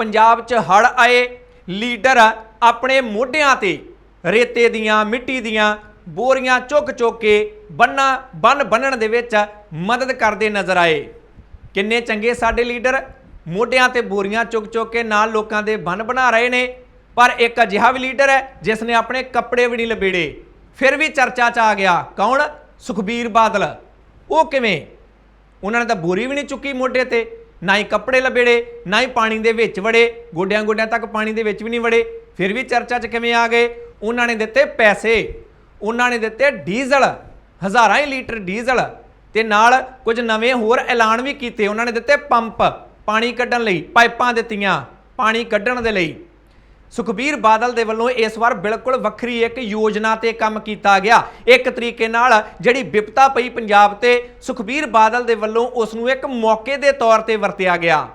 ਪੰਜਾਬ 'ਚ ਹੜ ਆਏ, ਲੀਡਰ ਆਪਣੇ ਮੋਢਿਆਂ ਤੇ ਰੇਤੇ ਦੀਆਂ, ਮਿੱਟੀ ਦੀਆਂ ਬੋਰੀਆਂ ਚੁੱਕ ਚੁੱਕ ਕੇ ਬੰਨਾ ਬੰਨ ਬੰਨਣ ਦੇ ਵਿੱਚ ਮਦਦ ਕਰਦੇ ਨਜ਼ਰ ਆਏ। ਕਿੰਨੇ ਚੰਗੇ ਸਾਡੇ ਲੀਡਰ? ਮੋਢਿਆਂ ਤੇ ਬੋਰੀਆਂ ਚੁੱਕ ਚੁੱਕ ਕੇ ਨਾਲ ਲੋਕਾਂ ਦੇ ਬੰਨ ਬਣਾ ਰਹੇ ਨੇ। ਪਰ ਇੱਕ ਅਜਿਹਾ ਵੀ ਲੀਡਰ ਹੈ, ਜਿਸ ਨੇ ਆਪਣੇ ਕੱਪੜੇ ਵੀ ਨਹੀਂ ਲਬੇੜੇ ਫਿਰ ਵੀ ਚਰਚਾ 'ਚ ਆ ਗਿਆ, ਕੌਣ? ਸੁਖਬੀਰ ਬਾਦਲ। ਉਹ ਕਿਵੇਂ? ਉਹਨਾਂ ਨੇ ਤਾਂ ਬੋਰੀ ਵੀ ਨਹੀਂ ਚੁੱਕੀ ਮੋਢੇ ਤੇ। ਨਾ ਹੀ ਕੱਪੜੇ ਲਬੇੜੇ, ਨਾ ਹੀ ਪਾਣੀ ਦੇ ਵਿੱਚ ਵੜੇ, ਗੋਡਿਆਂ ਗੋਡਿਆਂ ਤੱਕ ਪਾਣੀ ਦੇ ਵਿੱਚ ਵੀ ਨਹੀਂ ਵੜੇ। ਫਿਰ ਵੀ ਚਰਚਾ 'ਚ ਕਿਵੇਂ ਆ ਗਏ? ਉਹਨਾਂ ਨੇ ਦਿੱਤੇ ਪੈਸੇ, ਉਹਨਾਂ ਨੇ ਦਿੱਤੇ ਡੀਜ਼ਲ, ਹਜ਼ਾਰਾਂ ਹੀ ਲੀਟਰ ਡੀਜ਼ਲ ਤੇ ਨਾਲ ਕੁਝ ਨਵੇਂ ਹੋਰ ਐਲਾਨ ਵੀ ਕੀਤੇ। ਉਹਨਾਂ ਨੇ ਦਿੱਤੇ ਪੰਪ, ਪਾਣੀ ਕੱਢਣ ਲਈ ਪਾਈਪਾਂ ਦਿੱਤੀਆਂ, ਪਾਣੀ ਕੱਢਣ ਦੇ ਲਈ। ਸੁਖਬੀਰ ਬਾਦਲ ਦੇ ਵੱਲੋਂ ਇਸ ਵਾਰ ਬਿਲਕੁਲ ਵੱਖਰੀ ਇੱਕ ਯੋਜਨਾ ਤੇ ਕੰਮ ਕੀਤਾ ਗਿਆ। ਇੱਕ ਤਰੀਕੇ ਨਾਲ ਜਿਹੜੀ ਵਿਪਤਾ ਪਈ ਪੰਜਾਬ ਤੇ, ਸੁਖਬੀਰ ਬਾਦਲ ਦੇ ਵੱਲੋਂ ਉਸ ਨੂੰ ਇੱਕ ਮੌਕੇ ਦੇ ਤੌਰ ਤੇ ਵਰਤਿਆ ਗਿਆ।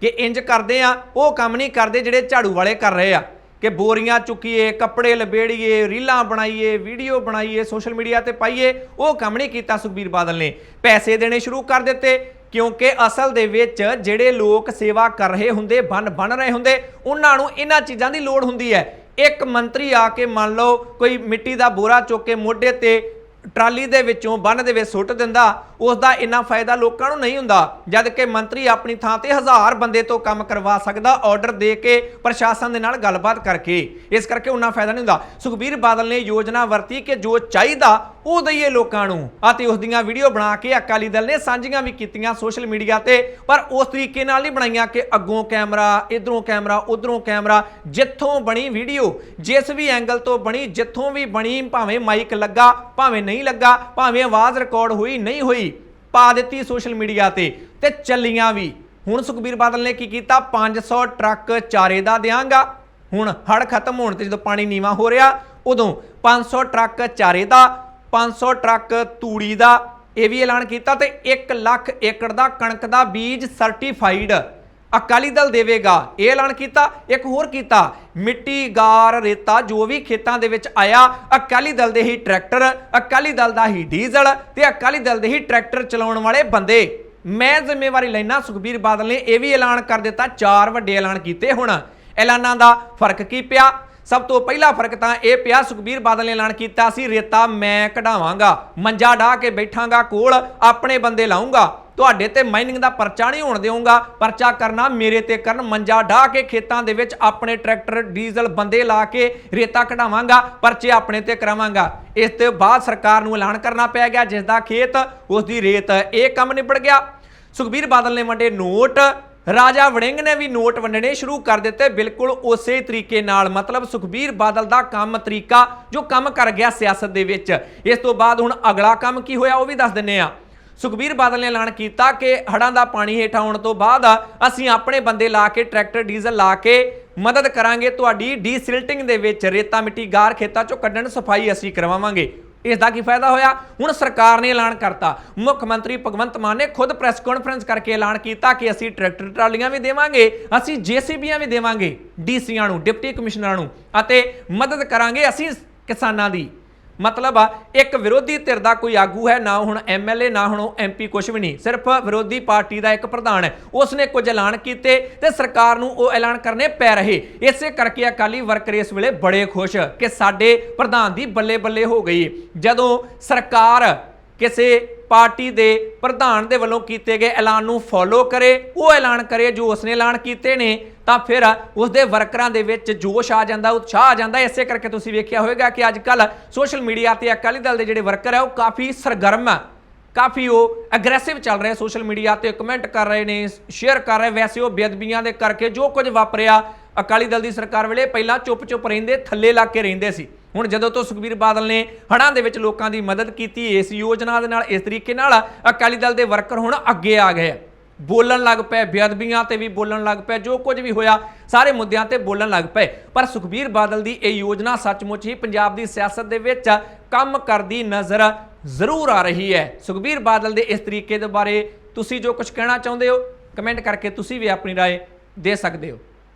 ਕਿ ਇੰਜ ਕਰਦੇ ਆ, ਉਹ ਕੰਮ ਨਹੀਂ ਕਰਦੇ ਜਿਹੜੇ ਝਾੜੂ ਵਾਲੇ ਕਰ ਰਹੇ ਆ। ਕਿ ਬੋਰੀਆਂ ਚੁੱਕੀਏ, ਕੱਪੜੇ ਲਬੇੜੀਏ, ਰੀਲਾਂ ਬਣਾਈਏ, ਵੀਡੀਓ ਬਣਾਈਏ, ਸੋਸ਼ਲ ਮੀਡੀਆ ਤੇ ਪਾਈਏ, ਉਹ ਕੰਮ ਨਹੀਂ ਕੀਤਾ ਸੁਖਬੀਰ ਬਾਦਲ ਨੇ। ਪੈਸੇ ਦੇਣੇ ਸ਼ੁਰੂ ਕਰ ਦਿੱਤੇ ਕਿਉਂਕਿ ਅਸਲ ਦੇ ਵਿੱਚ ਜਿਹੜੇ ਲੋਕ ਸੇਵਾ ਕਰ ਰਹੇ ਹੁੰਦੇ, ਬਨ ਬਣ ਰਹੇ ਹੁੰਦੇ, ਉਹਨਾਂ ਨੂੰ ਇਹਨਾਂ ਚੀਜ਼ਾਂ ਦੀ ਲੋੜ ਹੁੰਦੀ ਹੈ। ਇੱਕ ਮੰਤਰੀ ਆ ਕੇ ਮੰਨ ਲਓ ਕੋਈ ਮਿੱਟੀ ਦਾ ਬੋਰਾ ਚੁੱਕ ਕੇ ਮੋਢੇ ਤੇ ਟਰਾਲੀ ਦੇ ਵਿੱਚੋਂ, ਬੰਨ ਦੇ ਵਿੱਚ ਸੁੱਟ ਦਿੰਦਾ ਉਸ ਦਾ ਇੰਨਾ ਫਾਇਦਾ ਲੋਕਾਂ ਨੂੰ ਨਹੀਂ ਹੁੰਦਾ, ਜਦ ਕਿ ਮੰਤਰੀ ਆਪਣੀ ਥਾਂ ਤੇ ਹਜ਼ਾਰ ਬੰਦੇ ਤੋਂ ਕੰਮ ਕਰਵਾ ਸਕਦਾ ਆਰਡਰ ਦੇ ਕੇ ਪ੍ਰਸ਼ਾਸਨ ਦੇ ਨਾਲ ਗੱਲਬਾਤ ਕਰਕੇ। ਇਸ ਕਰਕੇ ਉਹਨਾਂ ਫਾਇਦਾ ਨਹੀਂ ਹੁੰਦਾ। ਸੁਖਬੀਰ ਬਾਦਲ ਨੇ ਯੋਜਨਾ ਵਰਤੀ ਕਿ ਜੋ ਚਾਹੀਦਾ, ਉਹ ਦਈਏ ਲੋਕਾਂ ਨੂੰ। ਅਤੇ ਉਸ ਦੀਆਂ ਵੀਡੀਓ ਬਣਾ ਕੇ ਅਕਾਲੀ ਦਲ ਨੇ ਸਾਂਝੀਆਂ ਵੀ ਕੀਤੀਆਂ ਸੋਸ਼ਲ ਮੀਡੀਆ ਤੇ, ਪਰ ਉਸ ਤਰੀਕੇ ਨਾਲ ਨਹੀਂ ਬਣਾਈਆਂ ਕਿ ਅੱਗੋਂ ਕੈਮਰਾ, ਇਧਰੋਂ ਕੈਮਰਾ, ਉਧਰੋਂ ਕੈਮਰਾ, ਜਿੱਥੋਂ ਬਣੀ ਵੀਡੀਓ ਜਿਸ ਵੀ ਐਂਗਲ ਤੋਂ ਬਣੀ, ਜਿੱਥੋਂ ਵੀ ਬਣੀ, ਭਾਵੇਂ ਮਾਈਕ ਲੱਗਾ, ਭਾਵੇਂ ਨਹੀਂ ਲੱਗਾ, ਭਾਵੇਂ ਆਵਾਜ਼ ਰਿਕਾਰਡ ਹੋਈ, ਨਹੀਂ ਹੋਈ ਪਾ ਦਿੱਤੀ ਸੋਸ਼ਲ ਮੀਡੀਆ ਤੇ ਤੇ ਚੱਲੀਆਂ ਵੀ। ਹੁਣ ਸੁਖਬੀਰ ਬਾਦਲ ਨੇ ਕੀ ਕੀਤਾ? 500 ਟਰੱਕ ਚਾਰੇ ਦਾ ਦਿਆਂਗਾ। ਹੁਣ ਹੜ ਖਤਮ ਹੋਣ ਤੇ ਜਦੋਂ ਪਾਣੀ ਨੀਵਾ ਹੋ ਰਿਹਾ, ਉਦੋਂ 500 ਟਰੱਕ ਚਾਰੇ ਦਾ 500 ਟਰੱਕ ਤੂੜੀ ਦਾ। ਇਹ ਵੀ ਐਲਾਨ ਕੀਤਾ ਤੇ 1 ਲੱਖ ਏਕੜ ਦਾ ਕਣਕ ਦਾ ਬੀਜ ਸਰਟੀਫਾਈਡ ਅਕਾਲੀ ਦਲ ਦੇਵੇਗਾ। ਇਹ ਐਲਾਨ ਕੀਤਾ, ਇੱਕ ਹੋਰ ਕੀਤਾ। ਮਿੱਟੀ, ਗਾਰ, ਰੇਤਾ, ਜੋ ਵੀ ਖੇਤਾਂ ਦੇ ਵਿੱਚ ਆਇਆ, ਅਕਾਲੀ ਦਲ ਦੇ ਹੀ ਟਰੈਕਟਰ, ਅਕਾਲੀ ਦਲ ਦਾ ਹੀ ਡੀਜ਼ਲ ਤੇ ਅਕਾਲੀ ਦਲ ਦੇ ਹੀ ਟਰੈਕਟਰ ਚਲਾਉਣ ਵਾਲੇ ਬੰਦੇ। ਮੈਂ ਜ਼ਿੰਮੇਵਾਰੀ ਲੈਣਾ ਸੁਖਬੀਰ ਬਾਦਲ ਨੇ ਇਹ ਵੀ ਐਲਾਨ ਕਰ ਦਿੱਤਾ, ਚਾਰ ਵੱਡੇ ਐਲਾਨ ਕੀਤੇ ਹੁਣ। ਐਲਾਨਾਂ ਦਾ ਫ਼ਰਕ ਕੀ ਪਿਆ? ਸਭ ਤੋਂ ਪਹਿਲਾ ਫ਼ਰਕ ਤਾਂ ਇਹ ਪਿਆ, ਸੁਖਬੀਰ ਬਾਦਲ ਨੇ ਐਲਾਨ ਕੀਤਾ ਸੀ, ਰੇਤਾ ਮੈਂ ਕਢਾਵਾਂਗਾ, ਮੰਜਾ ਢਾ ਕੇ ਬੈਠਾਂਗਾ, ਕੋਲ ਆਪਣੇ ਬੰਦੇ ਲਾਉਂਗਾ ਤੁਹਾਡੇ ਤੇ ਮਾਈਨਿੰਗ ਦਾ ਪਰਚਾ ਨਹੀਂ ਹੋਣ ਦੇਵਾਂਗਾ ਪਰਚਾ ਕਰਨਾ ਮੇਰੇ ਤੇ ਕਰਨ, ਮੰਜਾ ਢਾ ਕੇ ਖੇਤਾਂ ਦੇ ਵਿੱਚ ਆਪਣੇ ਟਰੈਕਟਰ, ਡੀਜ਼ਲ ਬੰਦੇ ਲਾ ਕੇ ਰੇਤਾ ਕਢਾਵਾਂਗਾ, ਪਰਚੇ ਆਪਣੇ ਤੇ ਕਰਾਵਾਂਗਾ। ਇਸ ਤੋਂ ਬਾਅਦ ਸਰਕਾਰ ਨੂੰ ਐਲਾਨ ਕਰਨਾ ਪੈ ਗਿਆ, ਜਿਸ ਦਾ ਖੇਤ, ਉਸ ਦੀ ਰੇਤ, ਇਹ ਕੰਮ ਨਿਬੜ ਗਿਆ। ਸੁਖਬੀਰ ਬਾਦਲ ਨੇ ਵੰਡੇ ਨੋਟ। ਰਾਜਾ ਵੜਿੰਗ ਨੇ ਵੀ ਨੋਟ ਵੰਡਣੇ ਸ਼ੁਰੂ ਕਰ ਦਿੱਤੇ। ਬਿਲਕੁਲ ਉਸੇ ਤਰੀਕੇ ਨਾਲ, ਮਤਲਬ ਸੁਖਬੀਰ ਬਾਦਲ ਦਾ ਕੰਮ ਤਰੀਕਾ, ਜੋ ਕੰਮ ਕਰ ਗਿਆ ਸਿਆਸਤ ਦੇ ਵਿੱਚ। ਇਸ ਤੋਂ ਬਾਅਦ ਹੁਣ ਅਗਲਾ ਕੰਮ ਕੀ ਹੋਇਆ, ਉਹ ਵੀ ਦੱਸ ਦਿੰਨੇ ਆ ਸੁਖਬੀਰ ਬਾਦਲ ਨੇ ਐਲਾਨ ਕੀਤਾ ਕਿ ਹੜਾਂ ਦਾ ਪਾਣੀ ਹੇਠ ਆਉਣ ਤੋਂ ਬਾਅਦ ਅਸੀਂ ਆਪਣੇ ਬੰਦੇ ਲਾ ਕੇ ਟਰੈਕਟਰ, ਡੀਜ਼ਲ ਲਾ ਕੇ ਮਦਦ ਕਰਾਂਗੇ। ਤੁਹਾਡੀ ਡੀਸਿਲਟਿੰਗ ਦੇ ਵਿੱਚ ਰੇਤਾ, ਮਿੱਟੀ, ਗਾਰ ਖੇਤਾਂ ਚੋਂ ਕੱਢਣ, ਸਫ਼ਾਈ ਅਸੀਂ ਕਰਵਾਵਾਂਗੇ। ਇਸ ਦਾ ਕੀ ਫਾਇਦਾ ਹੋਇਆ? ਹੁਣ ਸਰਕਾਰ ਨੇ ਐਲਾਨ ਕਰਤਾ। ਮੁੱਖ ਮੰਤਰੀ ਭਗਵੰਤ ਮਾਨ ਨੇ ਖੁਦ ਪ੍ਰੈਸ ਕਾਨਫਰੰਸ ਕਰਕੇ ਐਲਾਨ ਕੀਤਾ ਕਿ ਅਸੀਂ ਟਰੈਕਟਰ, ਟਰਾਲੀਆਂ ਵੀ ਦੇਵਾਂਗੇ, ਅਸੀਂ ਜੀਸੀਬੀਆਂ ਵੀ ਦੇਵਾਂਗੇ, ਡੀਸੀਆਂ ਨੂੰ, ਡਿਪਟੀ ਕਮਿਸ਼ਨਰਾਂ ਨੂੰ, ਅਤੇ ਮਦਦ ਕਰਾਂਗੇ ਅਸੀਂ ਕਿਸਾਨਾਂ ਦੀ। ਮਤਲਬ ਆ, ਇੱਕ ਵਿਰੋਧੀ ਧਿਰ ਦਾ ਕੋਈ ਆਗੂ ਹੈ, ਨਾ ਹੁਣ ਐਮਐਲਏ ਨਾ ਹੁਣ ਐਮਪੀ ਕੁਝ ਵੀ ਨਹੀਂ। ਸਿਰਫ ਵਿਰੋਧੀ ਪਾਰਟੀ ਦਾ ਇੱਕ ਪ੍ਰਧਾਨ ਹੈ। ਉਸ ਨੇ ਕੁਝ ਐਲਾਨ ਕੀਤੇ ਤੇ ਸਰਕਾਰ ਨੂੰ ਉਹ ਐਲਾਨ ਕਰਨੇ ਪੈ ਰਹੇ। ਇਸੇ ਕਰਕੇ ਅਕਾਲੀ ਵਰਕਰ ਇਸ ਵੇਲੇ ਬੜੇ ਖੁਸ਼ ਕਿ ਸਾਡੇ ਪ੍ਰਧਾਨ ਦੀ ਬੱਲੇ ਬੱਲੇ ਹੋ ਗਈ। ਜਦੋਂ ਸਰਕਾਰ ਕਿਸੇ ਪਾਰਟੀ ਦੇ ਪ੍ਰਧਾਨ ਦੇ ਵੱਲੋਂ ਕੀਤੇ ਗਏ ਐਲਾਨ ਨੂੰ ਫੋਲੋ ਕਰੇ, ਉਹ ਐਲਾਨ ਕਰੇ ਜੋ ਉਸਨੇ ਐਲਾਨ ਕੀਤੇ ਨੇ, ਤਾਂ ਫਿਰ ਉਸਦੇ ਵਰਕਰਾਂ ਦੇ ਵਿੱਚ ਜੋਸ਼ ਆ ਜਾਂਦਾ, ਉਤਸ਼ਾਹ ਆ ਜਾਂਦਾ। ਇਸੇ ਕਰਕੇ ਤੁਸੀਂ ਵੇਖਿਆ ਹੋਵੇਗਾ ਕਿ ਅੱਜ ਕੱਲ ਸੋਸ਼ਲ ਮੀਡੀਆ ਤੇ ਅਕਾਲੀ ਦਲ ਦੇ ਜਿਹੜੇ ਵਰਕਰ ਆ, ਉਹ ਕਾਫੀ ਸਰਗਰਮ ਆ। ਕਾਫੀ ਉਹ ਐਗਰੈਸਿਵ ਚੱਲ ਰਹੇ ਸੋਸ਼ਲ ਮੀਡੀਆ ਤੇ ਕਮੈਂਟ ਕਰ ਰਹੇ ਨੇ ਸ਼ੇਅਰ ਕਰ ਰਹੇ। ਵੈਸੇ ਉਹ ਬੇਅਦਬੀਆਂ ਦੇ ਕਰਕੇ ਜੋ ਕੁਝ ਵਾਪਰਿਆ ਅਕਾਲੀ ਦਲ ਦੀ ਸਰਕਾਰ ਵੇਲੇ, ਪਹਿਲਾਂ ਚੁੱਪ-ਚੁੱਪ ਰਹਿੰਦੇ, ਥੱਲੇ ਲਾ ਕੇ ਰਹਿੰਦੇ ਸੀ। ਹੁਣ ਜਦੋਂ ਤੋਂ ਸੁਖਬੀਰ ਬਾਦਲ ਨੇ ਹੜ੍ਹਾਂ ਦੇ ਵਿੱਚ ਲੋਕਾਂ ਦੀ ਮਦਦ ਕੀਤੀ ਇਸ ਯੋਜਨਾ ਦੇ ਨਾਲ ਇਸ ਤਰੀਕੇ ਨਾਲ ਅਕਾਲੀ ਦਲ ਦੇ ਵਰਕਰ ਹੁਣ ਅੱਗੇ ਆ ਗਏ ਆ ਬੋਲਣ ਲੱਗ ਪਏ ਬੇਅਦਬੀਆਂ ਤੇ ਵੀ ਬੋਲਣ ਲੱਗ ਪਏ ਜੋ ਕੁਝ ਵੀ ਹੋਇਆ ਸਾਰੇ ਮੁੱਦਿਆਂ ਤੇ ਬੋਲਣ ਲੱਗ ਪਏ ਪਰ ਸੁਖਬੀਰ ਬਾਦਲ ਦੀ ਇਹ ਯੋਜਨਾ ਸੱਚਮੁੱਚ ਹੀ ਪੰਜਾਬ ਦੀ ਸਿਆਸਤ ਦੇ ਵਿੱਚ ਕੰਮ ਕਰਦੀ ਨਜ਼ਰ ਜ਼ਰੂਰ ਆ ਰਹੀ ਹੈ ਸੁਖਬੀਰ ਬਾਦਲ ਦੇ ਇਸ ਤਰੀਕੇ ਦੇ ਬਾਰੇ ਤੁਸੀਂ ਜੋ ਕੁਝ ਕਹਿਣਾ ਚਾਹੁੰਦੇ ਹੋ ਕਮੈਂਟ ਕਰਕੇ ਤੁਸੀਂ ਵੀ ਆਪਣੀ رائے ਦੇ ਸਕਦੇ ਹੋ